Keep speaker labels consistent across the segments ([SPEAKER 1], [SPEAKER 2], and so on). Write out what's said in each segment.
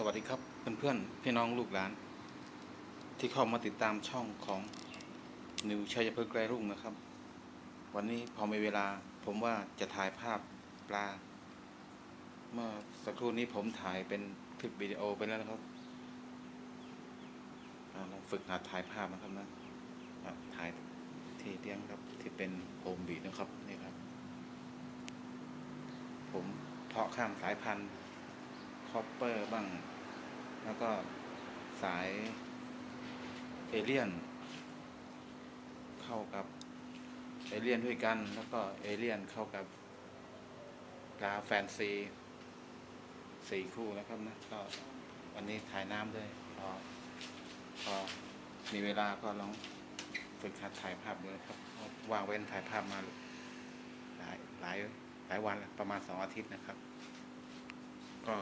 [SPEAKER 1] สวัสดีครับเพื่อนๆพี่น้องลูกหลาน ที่เข้ามาติดตามช่องของนิวชัยพฤกษ์ไกรรุ่งนะครับ วันนี้พอมีเวลาผมว่าจะถ่ายภาพปลา เมื่อสักครู่นี้ผมถ่ายเป็นคลิปวิดีโอไปแล้วนะครับอ่าฝึกหัดถ่ายภาพนะครับนะถ่ายที่เลี้ยงครับที่เป็นโฮมบีนะครับนี่ครับ ผมเพาะข้ามสายพันธุ์ อปเปอร์บ้าง แล้วก็สายเอเลียน เข้ากับเอเลียนด้วยกัน แล้วก็เอเลียนเข้ากับกาแฟนซีสี่คู่นะครับนะก็วันนี้ถ่ายน้ำด้วยพอพอมีเวลาก็ลองฝึกหัดถ่ายภาพดูนะครับวางเว้นถ่ายภาพมาหลายหลายหลายวันประมาณสองอาทิตย์นะครับ ก็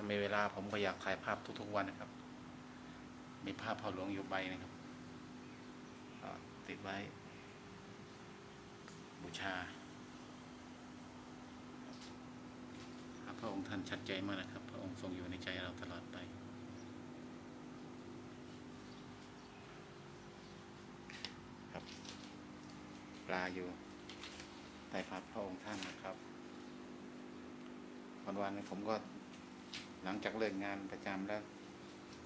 [SPEAKER 1] ถ้ามีเวลาผมก็อยากถ่ายภาพทุกๆวันนะครับ มีภาพพ่อหลวงอยู่ใบนะครับติดไว้ บูชาพระองค์ท่านชัดเจนมากนะครับ พระองค์ทรงอยู่ในใจเราตลอดไปครับปลาอยู่ใต้พระพระองค์ท่านนะครับวันวันผมก็ หลังจากเลิกงานประจำแล้ว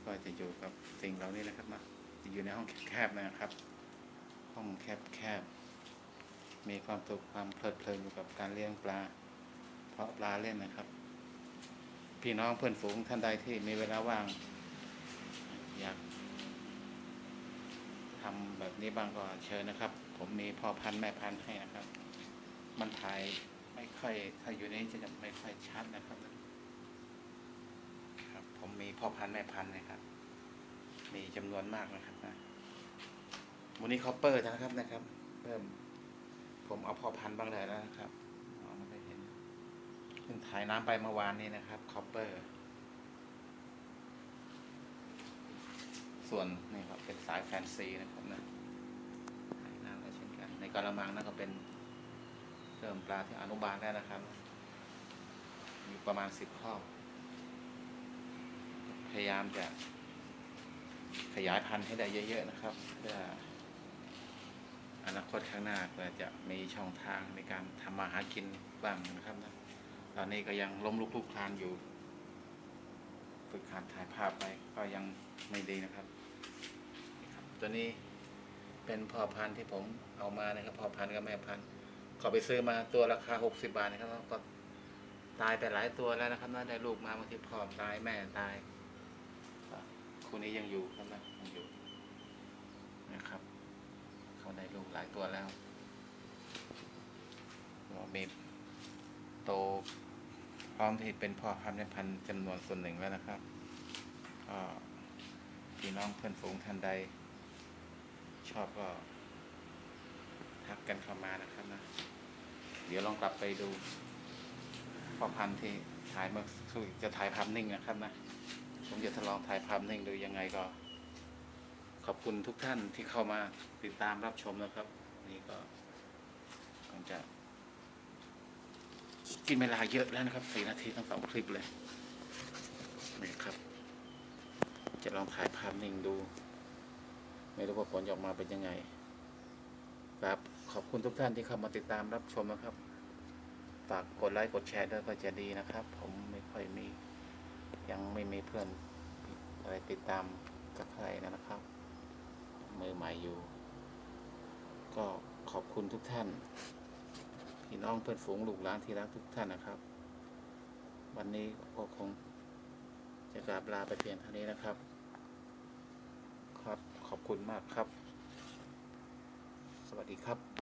[SPEAKER 1] ก็จะอยู่กับสิ่งเหล่านี้นะครับนะจะอยู่ในห้องแคบๆนะครับ ห้องแคบๆมีความสุขความเพลิดเพลินอยู่กับการเลี้ยงปลา เพราะปลาเล่นนะครับ พี่น้องเพื่อนฝูงท่านใดที่มีเวลาว่าง อยากทำแบบนี้บ้างก็เชิญนะครับ ผมมีพ่อพันธุ์แม่พันธุ์ให้นะครับ มันถ่ายไม่ค่อยถ้าอยู่ในนี้จะไม่ค่อยชัดนะครับ ผมมีพ่อพันธุ์แม่พันธุ์นะครับ มีจำนวนมากนะครับนะวันนี้คอปเปอร์นะครับนะครับ เริ่ม ผมเอาพ่อพันธุ์บ้างเลยแล้วนะครับอ๋อไมันได้เห็นเพิ่งถ่ายน้ำไปเมื่อวานนี้นะครับคอปเปอร์ ส่วนนี่ครับเป็นสายแฟนซีนะครับนะถ่ายน้ำก็เช่นกัน ในกระมังนั่นก็เป็นเริ่มปลาที่อนุบาลแล้นะครับ มีประมาณสิบข้อบ พยายามจะขยายพันธุ์ให้ได้เยอะ ๆ นะครับ เพื่ออนาคตข้างหน้าเพื่อจะมีช่องทางในการทำมาหากินบ้างนะครับนะตอนนี้ก็ยังล้มลุกคลุกคลานอยู่ฝึกหัดถ่ายภาพไปก็ยังไม่ดีนะครับตัวนี้เป็นพ่อพันธุ์ที่ผมเอามานะครับพ่อพันธุ์กับแม่พันธุ์ก็ไปซื้อมาตัวราคาหกสิบาทนะครับก็ตายไปหลายตัวแล้วนะครับน่าได้ลูกมาบางทีพ่อตายแม่ตาย คู่นี้ยังอยู่ครับนะยังอยู่นะครับ เขาได้ลูกหลายตัวแล้วก็มีโตพร้อมที่เป็นพ่อพันธุ์แม่พันธุ์จำนวนส่วนหนึ่งแล้วนะครับก็พี่น้องเพื่อนฝูงท่านใด ชอบก็ทักกันเข้ามานะครับนะ เดี๋ยวลองกลับไปดูพ่อพันธุ์ที่ถ่ายเมื่อสักครู่จะถ่ายภาพนิ่งนะครับนะ ผมจะทดลองถ่ายภาพนิ่งดูยังไงก็ ขอบคุณทุกท่านที่เข้ามาติดตามรับชมนะครับ นี่ก็คงจะกินเวลาเยอะแล้วนะครับสี่นาทีทั้งสองคลิปเลยนี่ครับ จะลองถ่ายภาพนิ่งดู ไม่รู้ว่าผลออกมาเป็นยังไง ครับขอบคุณทุกท่านที่เข้ามาติดตามรับชมนะครับฝากกดไลค์กดแชร์ด้วยก็จะดีนะครับ ผมไม่ค่อยมี ยังไม่มีเพื่อนอะไรติดตามกับใครนะครับ มือใหม่อยู่ ก็ขอบคุณทุกท่าน พี่น้องเพื่อนฝูงลูกหลานที่รักทุกท่านนะครับ วันนี้ก็คงจะกราบลาไปเพียงเท่านี้นะครับ ครับขอบคุณมากครับ สวัสดีครับ